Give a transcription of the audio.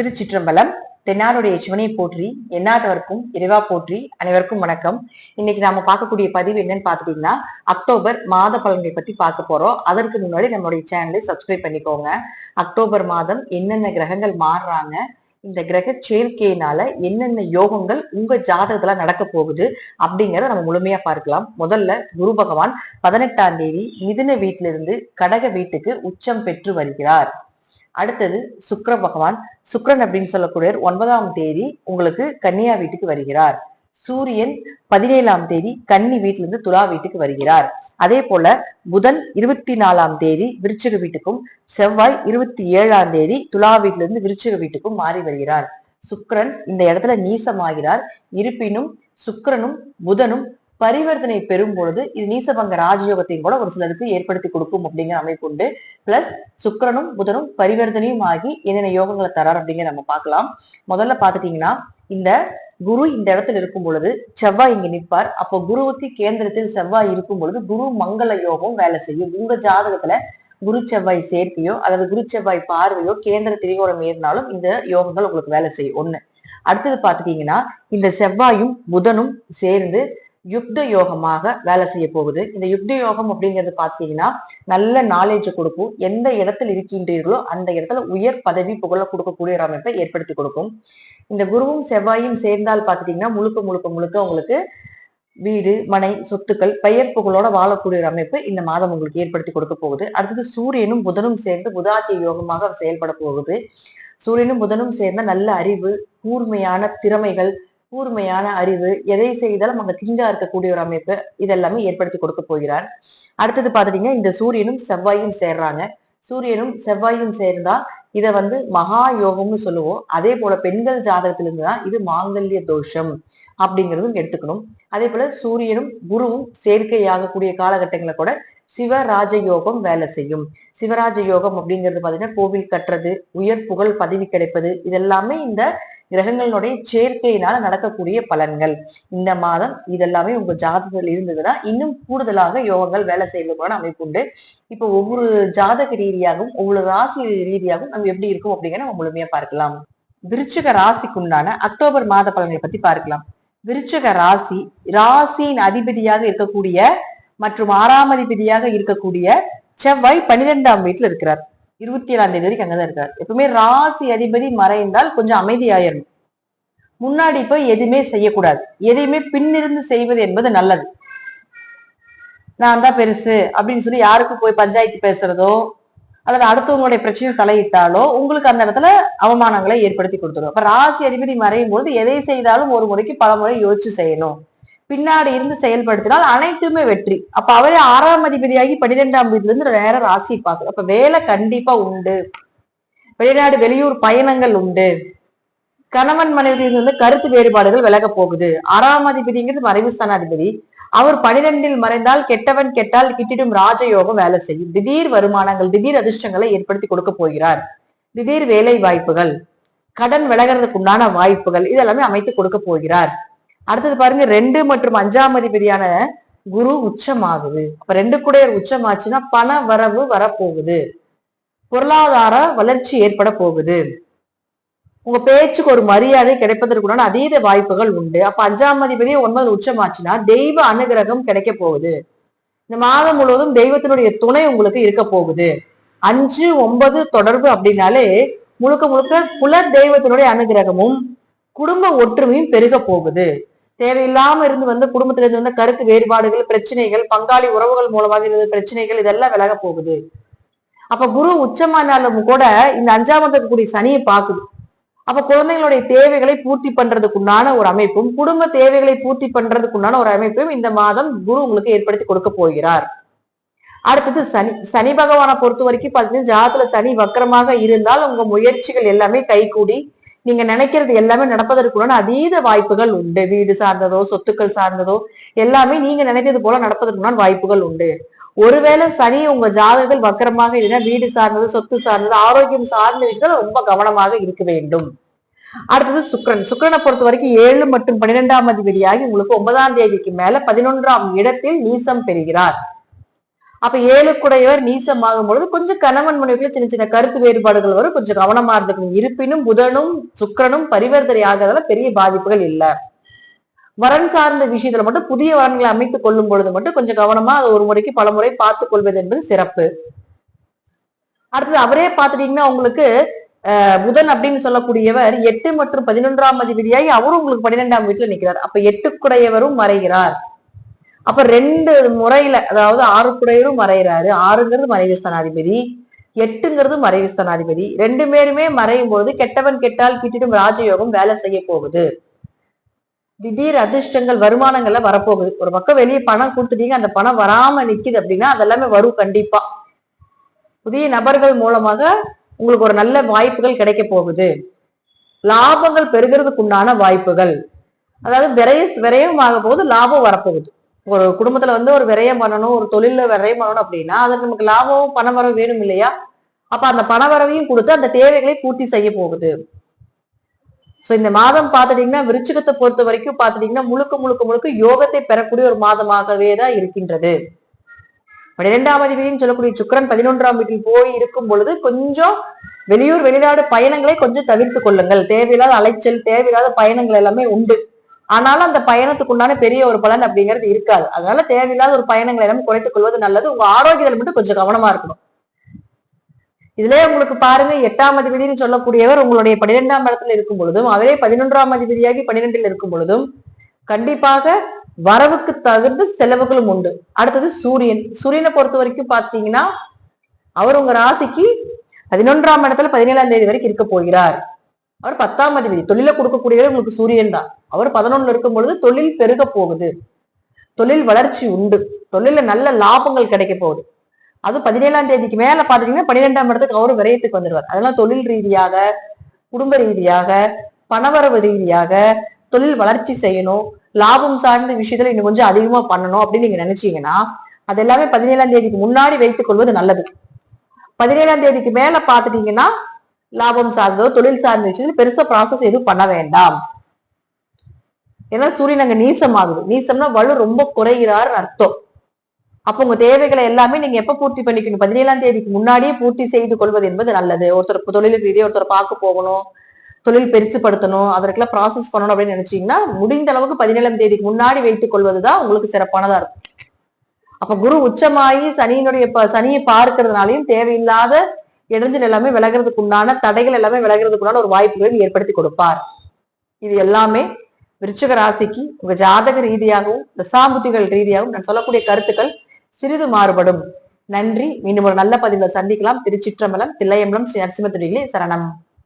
திருச்சிற்றம்பலம் தென்னாருடைய சிவனை போற்றி எந்நாட்டவர்க்கும் இறைவா போற்றி அனைவருக்கும் வணக்கம். இன்னைக்கு நாம பார்க்கக்கூடிய பதிவு என்னன்னு பாத்துட்டீங்கன்னா அக்டோபர் மாத பலன்களை பத்தி பார்க்க போறோம். அதற்கு முன்னாடி நம்மளுடைய சேனலை சப்ஸ்கிரைப் பண்ணிக்கோங்க. அக்டோபர் மாதம் என்னென்ன கிரகங்கள் மாறுறாங்க இந்த கிரக சேர்க்கையினால என்னென்ன யோகங்கள் உங்க ஜாதகத்துல நடக்க போகுது அப்படிங்கறத நம்ம முழுமையா பார்க்கலாம். முதல்ல குரு பகவான் பதினெட்டாம் தேதி மிதுன வீட்டிலிருந்து கடக வீட்டுக்கு உச்சம் பெற்று வருகிறார். அடுத்தது சுக்கர பகவான். சுக்கரன் அப்படின்னு சொல்லக்கூடிய ஒன்பதாம் தேதி உங்களுக்கு கன்னியா வீட்டுக்கு வருகிறார். சூரியன் பதினேழாம் தேதி கன்னி வீட்டிலிருந்து துலா வீட்டுக்கு வருகிறார். அதே போல புதன் இருபத்தி நாலாம் தேதி விருச்சிக வீட்டுக்கும் செவ்வாய் இருபத்தி ஏழாம் தேதி துலா வீட்டிலிருந்து விருச்சிக வீட்டுக்கும் மாறி வருகிறார். சுக்கரன் இந்த இடத்துல நீசமாகிறார். இருப்பினும் சுக்கரனும் புதனும் பரிவர்த்தனை பெறும் பொழுது இது நீசபங்க ராஜயோகத்தையும் கூட ஒரு சிலருக்கு ஏற்படுத்தி கொடுக்கும் அப்படிங்கிற அமைப்பு உண்டு. பிளஸ் சுக்கிரனும் புதனும் பரிவர்த்தனையும் ஆகி என்னென்ன யோகங்களை தரார் அப்படிங்கிற நம்ம பார்க்கலாம். முதல்ல பாத்துட்டீங்கன்னா இந்த குரு இந்த இடத்துல இருக்கும் பொழுது செவ்வாய் இங்க நிற்பார். அப்போ குருவுக்கு கேந்திரத்தில் செவ்வாய் இருக்கும் பொழுது குரு மங்கள யோகம் வேலை செய்யும். உங்க ஜாதகத்துல குரு செவ்வாய் சேர்க்கையோ அல்லது குரு செவ்வாய் பார்வையோ கேந்திர திரிகோணம் ஏறினாலும் இந்த யோகங்கள் உங்களுக்கு வேலை செய்யும். ஒண்ணு. அடுத்தது பாத்துட்டீங்கன்னா இந்த செவ்வாயும் புதனும் சேர்ந்து யுக்த யோகமாக வேலை செய்ய போகுது. இந்த யுக்த யோகம் அப்படிங்கிறது பாத்தீங்கன்னா நல்ல நாலேஜ் கொடுக்கும். எந்த இடத்துல இருக்கின்றீர்களோ அந்த இடத்துல உயர் பதவி புகழ கொடுக்கக்கூடிய ஒரு அமைப்பை ஏற்படுத்தி கொடுக்கும். இந்த குருவும் செவ்வாயும் சேர்ந்தால் பாத்துட்டீங்கன்னா முழுக்க முழுக்க முழுக்க உங்களுக்கு வீடு மனை சொத்துக்கள் பெயர் புகழோட வாழக்கூடிய ஒரு அமைப்பு இந்த மாதம் உங்களுக்கு ஏற்படுத்தி கொடுக்க போகுது. அடுத்தது சூரியனும் புதனும் சேர்ந்து புதாத்திய யோகமாக செயல்பட போகுது. சூரியனும் புதனும் சேர்ந்த நல்ல அறிவு கூர்மையான திறமைகள் கூர்மையான அறிவு எதை செய்தாலும் அங்க திங்கா இருக்கக்கூடிய ஒரு அமைப்பு இதெல்லாமே ஏற்படுத்தி கொடுக்க போகிறார். அடுத்தது பாத்துட்டீங்கன்னா இந்த சூரியனும் செவ்வாயும் சேர்றாங்க. சூரியனும் செவ்வாயும் சேர்ந்தா இத வந்து மகா யோகம்னு சொல்லுவோம். அதே போல பெண்கள் ஜாதகத்திலிருந்து தான் இது மாங்கல்ய தோஷம் அப்படிங்கிறதும் எடுத்துக்கணும். அதே போல சூரியனும் குருவும் சேர்க்கையாகக்கூடிய காலகட்டங்களை கூட சிவராஜ யோகம் வேலை செய்யும். சிவராஜ யோகம் அப்படிங்கிறது பாத்தீங்கன்னா கோவில் கட்டுறது உயர் புகழ் பதவி கிடைப்பது இதெல்லாமே இந்த கிரகங்களுடைய சேர்க்கையினால நடக்கக்கூடிய பலன்கள். இந்த மாதம் இதெல்லாமே உங்க ஜாதகத்தில் இருந்ததுன்னா இன்னும் கூடுதலாக யோகங்கள் வேலை செய்வதற்கான அமைப்பு உண்டு. இப்போ ஒவ்வொரு ஜாதக ரீதியாகவும் ஒவ்வொரு ராசி ரீதியாகவும் நம்ம எப்படி இருக்கும் அப்படிங்கிற நம்ம முழுமையா பார்க்கலாம். விருச்சிக ராசிக்குண்டான அக்டோபர் மாத பலன்களை பத்தி பார்க்கலாம். விருச்சிக ராசி ராசியின் அதிபதியாக இருக்கக்கூடிய மற்றும் ஆறாம் அதிபதியாக இருக்கக்கூடிய செவ்வாய் பன்னிரெண்டாம் வீட்டுல இருக்கிறார். இருபத்தி ஏழாம் தேதி வரைக்கும் அங்கதான் இருக்கார். எப்பவுமே ராசி அதிபதி மறைந்தால் கொஞ்சம் அமைதியாயிரும் முன்னாடி போய் எதுவுமே செய்யக்கூடாது. எதையுமே பின்னிருந்து செய்வது என்பது நல்லது. நான் தான் பெருசு அப்படின்னு சொல்லி யாருக்கும் போய் பஞ்சாயத்து பேசுறதோ அல்லது அடுத்தவங்களுடைய பிரச்சனையை தலையிட்டாலோ உங்களுக்கு அந்த இடத்துல அவமானங்களை ஏற்படுத்தி கொடுத்துரும். அப்ப ராசி அதிபதி மறையும் போது எதை செய்தாலும் ஒரு முறைக்கு பல முறை யோசிச்சு செய்யணும். பின்னாடி இருந்து செயல்படுத்தினால் அனைத்துமே வெற்றி. அப்ப அவரே ஆறாம் அதிபதியாகி பன்னிரெண்டாம் வீட்டுல இருந்து நேரம் ராசி பார்க்குது. அப்ப வேலை கண்டிப்பா உண்டு. வெளிநாடு வெளியூர் பயணங்கள் உண்டு. கணவன் மனைவியில் இருந்து கருத்து வேறுபாடுகள் விலக போகுது. ஆறாம் அதிபதிங்கிறது மறைவு ஸ்தானாதிபதி அவர் பனிரெண்டில் மறைந்தால் கெட்டவன் கெட்டால் கிட்டிடும் ராஜயோகம் வேலை செய்யும். திடீர் வருமானங்கள் திடீர் அதிர்ஷ்டங்களை ஏற்படுத்தி கொடுக்க போகிறார். திடீர் வேலை வாய்ப்புகள் கடன் விலகிறதுக்கு உண்டான வாய்ப்புகள் இதெல்லாமே அமைத்து கொடுக்க போகிறார். அடுத்தது பாருங்க ரெண்டு மற்றும் அஞ்சாம் அதிபதியான குரு உச்சமாகுது. அப்ப ரெண்டு குடையர் உச்சமாச்சுன்னா பண வரவு வரப்போகுது. பொருளாதார வளர்ச்சி ஏற்பட போகுது. உங்க பேச்சுக்கு ஒரு மரியாதை கிடைப்பதற்குண்டான அதீத வாய்ப்புகள் உண்டு. அப்ப அஞ்சாம் அதிபதி ஒன்பது உச்சமாச்சுன்னா தெய்வ அனுகிரகம் கிடைக்க போகுது. இந்த மாதம் முழுவதும் தெய்வத்தினுடைய துணை உங்களுக்கு இருக்க போகுது. அஞ்சு ஒன்பது தொடர்பு அப்படின்னாலே முழுக்க முழுக்க குல தெய்வத்தினுடைய அனுகிரகமும் குடும்ப ஒற்றுமையும் பெருக போகுது. தேவையில்லாம இருந்து வந்து குடும்பத்துல இருந்து வந்த கருத்து வேறுபாடுகள் பிரச்சனைகள் பங்காளி உறவுகள் மூலமாக இருந்த பிரச்சனைகள் இதெல்லாம் விலக போகுது. அப்ப குரு உச்சமானாலும் கூட இந்த அஞ்சாம் இருக்கக்கூடிய சனியை பாக்குது அப்ப குழந்தைங்களுடைய தேவைகளை பூர்த்தி பண்றதுக்குண்டான ஒரு அமைப்பும் குடும்ப தேவைகளை பூர்த்தி பண்றதுக்குண்டான ஒரு அமைப்பும் இந்த மாதம் குரு உங்களுக்கு ஏற்படுத்தி கொடுக்க போகிறார். அடுத்தது சனி சனி பகவானை பொறுத்த வரைக்கும் பாத்தீங்கன்னா ஜாதத்துல சனி வக்கரமாக இருந்தால் உங்க முயற்சிகள் எல்லாமே கைகூடி நீங்க நினைக்கிறது எல்லாமே நடப்பதற்குள்ள அதீத வாய்ப்புகள் உண்டு. வீடு சார்ந்ததோ சொத்துக்கள் சார்ந்ததோ எல்லாமே நீங்க நினைத்தது போல நடப்பதற்குண்டான வாய்ப்புகள் உண்டு. ஒருவேளை சனி உங்க ஜாதகத்தில் வக்கரமாக இருந்தா வீடு சார்ந்தது சொத்து சார்ந்தது ஆரோக்கியம் சார்ந்த விஷயத்துல ரொம்ப கவனமாக இருக்க வேண்டும். அடுத்தது சுக்கரன். சுக்கரனை பொறுத்த வரைக்கும் ஏழு மற்றும் பன்னிரெண்டாம் அதிபதியாகி உங்களுக்கு ஒன்பதாம் தேதிக்கு மேல பதினொன்றாம் இடத்தில் நீசம் பெறுகிறார். அப்ப ஏழுக்குடையவர் நீசமாகும் பொழுது கொஞ்சம் கணவன் மனைவிக்குள்ள சின்ன சின்ன கருத்து வேறுபாடுகள் வரும். கொஞ்சம் கவனமா இருந்துக்கணும். இருப்பினும் புதனும் சுக்கரனும் பரிவர்த்தனை ஆகிறதுல பெரிய பாதிப்புகள் இல்ல. வரன் சார்ந்த விஷயத்துல மட்டும் புதிய வரன்களை அமைத்துக் கொள்ளும் பொழுது மட்டும் கொஞ்சம் கவனமா அதை ஒரு முறைக்கு பல முறை பார்த்துக் கொள்வது என்பது சிறப்பு. அடுத்தது அவரே பார்த்துட்டீங்கன்னா உங்களுக்கு புதன் அப்படின்னு சொல்லக்கூடியவர் எட்டு மற்றும் பதினொன்றாம் அதிபதியாகி அவரும் உங்களுக்கு பன்னிரெண்டாம் வீட்டுல நிக்கிறார். அப்ப எட்டுக்குடையவரும் மறைகிறார். அப்ப ரெண்டு முறையில அதாவது ஆறுக்குடையவரும் மறைகிறாரு. ஆறுங்கிறது மறைவு ஸ்தானாதிபதி எட்டுங்கிறது மறைவு ஸ்தானாதிபதி. ரெண்டு பேருமே மறையும் பொழுது கெட்டவன் கெட்டால் கிட்டிடும் ராஜயோகம் வேலை செய்ய போகுது. திடீர் அதிர்ஷ்டங்கள் வருமானங்கள்ல வரப்போகுது. ஒரு பக்கம் வெளியே பணம் கொடுத்துட்டீங்க அந்த பணம் வராம நிக்குது அப்படின்னா அதெல்லாமே வரும் கண்டிப்பா. புதிய நபர்கள் மூலமாக உங்களுக்கு ஒரு நல்ல வாய்ப்புகள் கிடைக்க போகுது. லாபங்கள் பெருகிறதுக்கு உண்டான வாய்ப்புகள். அதாவது விரைய விரயமாக ஆக போகுது லாபம் வரப்போகுது. ஒரு குடும்பத்துல வந்து ஒரு விரயம் பண்ணணும் ஒரு தொழில விரயம் பண்ணணும் அப்படின்னா அதுக்கு நமக்கு லாபமும் பண வரவு வேணும் இல்லையா? அப்ப அந்த பண வரவையும் கொடுத்து அந்த தேவைகளை பூர்த்தி செய்ய போகுது. சோ இந்த மாதம் பாத்துட்டீங்கன்னா விருச்சிகத்தை பொறுத்த வரைக்கும் பார்த்துட்டீங்கன்னா முழுக்க முழுக்க முழுக்க யோகத்தை பெறக்கூடிய ஒரு மாதமாகவே தான் இருக்கின்றது. பன்னிரெண்டாம் அதிபதினு சொல்லக்கூடிய சுக்கரன் பதினொன்றாம் வீட்டில் போய் இருக்கும் பொழுது கொஞ்சம் வெளியூர் வெளிநாடு பயணங்களை கொஞ்சம் தவிர்த்து கொள்ளுங்கள். தேவையில்லாத அலைச்சல் தேவையில்லாத பயணங்கள் எல்லாமே உண்டு. ஆனாலும் அந்த பயணத்துக்கு உண்டான பெரிய ஒரு பலன் அப்படிங்கிறது இருக்காது. அதனால தேவையில்லாத ஒரு பயணங்களை எல்லாமே குறைத்துக் கொள்வது நல்லது. உங்க ஆரோக்கியத்தில் மட்டும் கொஞ்சம் கவனமா இருக்கணும். இதுலயே உங்களுக்கு பாருங்க எட்டாம் அதிபதினு சொல்லக்கூடியவர் உங்களுடைய பன்னிரெண்டாம் இடத்துல இருக்கும் பொழுதும் அவரே பதினொன்றாம் அதிபதியாகி பன்னிரெண்டில் இருக்கும் பொழுதும் கண்டிப்பாக வரவுக்கு தகுந்த செலவுகளும் உண்டு. அடுத்தது சூரியன். சூரியனை பொறுத்த வரைக்கும் பாத்தீங்கன்னா அவர் உங்க ராசிக்கு பதினொன்றாம் இடத்துல பதினேழாம் தேதி வரைக்கும் இருக்க போகிறார். அவர் பத்தாம் அதிபதி. தொழில கொடுக்கக்கூடியவர் உங்களுக்கு சூரியன் தான். அவர் பதினொன்னு இருக்கும் பொழுது தொழில் பெருக போகுது. தொழில் வளர்ச்சி உண்டு. தொழில நல்ல லாபங்கள் கிடைக்க போகுது. அது பதினேழாம் தேதிக்கு மேல பாத்தீங்கன்னா பன்னிரெண்டாம் இடத்துக்கு அவர் விரயத்துக்கு வந்துடுவார் அதெல்லாம் தொழில் ரீதியாக குடும்ப ரீதியாக பணவரவு ரீதியாக தொழில் வளர்ச்சி செய்யணும். லாபம் சார்ந்த விஷயத்துல இன்னும் கொஞ்சம் அதிகமா பண்ணணும் அப்படின்னு நீங்க நினைச்சீங்கன்னா அது எல்லாமே பதினேழாம் தேதிக்கு முன்னாடி வைத்துக் கொள்வது நல்லது. பதினேழாம் தேதிக்கு மேல பாத்துட்டீங்கன்னா லாபம் சார்ந்ததோ தொழில் சார்ந்த விஷயத்துல பெருசா ப்ராசஸ் எதுவும் பண்ண வேண்டாம். ஏன்னா சூரியன் அங்க நீசம் ஆகுது நீசம்னா வலு ரொம்ப குறைகிறார் அர்த்தம். அப்ப உங்க தேவைகளை எல்லாமே நீங்க எப்ப பூர்த்தி பண்ணிக்கணும்? பதினேழாம் தேதிக்கு முன்னாடியே பூர்த்தி செய்து கொள்வது என்பது நல்லது. ஒருத்தர் தொழிலுக்கு ரீதியாக ஒருத்தர் பார்க்க போகணும். தொழில் பெருசுபடுத்தணும். அதற்கெல்லாம் ப்ராசஸ் பண்ணணும் அப்படின்னு நினைச்சீங்கன்னா முடிந்த அளவுக்கு பதினேழாம் தேதிக்கு முன்னாடி வைத்துக் கொள்வதுதான் உங்களுக்கு சிறப்பானதா இருக்கும். அப்ப குரு உச்சமாகி சனியினுடைய சனியை பார்க்கறதுனாலையும் தேவையில்லாத இடைஞ்சல் எல்லாமே விலகிறதுக்கு உண்டான தடைகள் எல்லாமே விலகிறதுக்கு உண்டான ஒரு வாய்ப்புகளை ஏற்படுத்தி கொடுப்பார். இது எல்லாமே விருச்சிக ராசிக்கு உங்க ஜாதக ரீதியாகவும் தசாபுத்திகள் ரீதியாகவும் நான் சொல்லக்கூடிய கருத்துக்கள் சிறிது மாறுபடும். நன்றி. மீண்டும் ஒரு நல்ல பதிவில் சந்திக்கலாம். திருச்சிற்றம்பலம் தில்லையம்பலம் ஸ்ரீ நரசிம்ம சரணம்.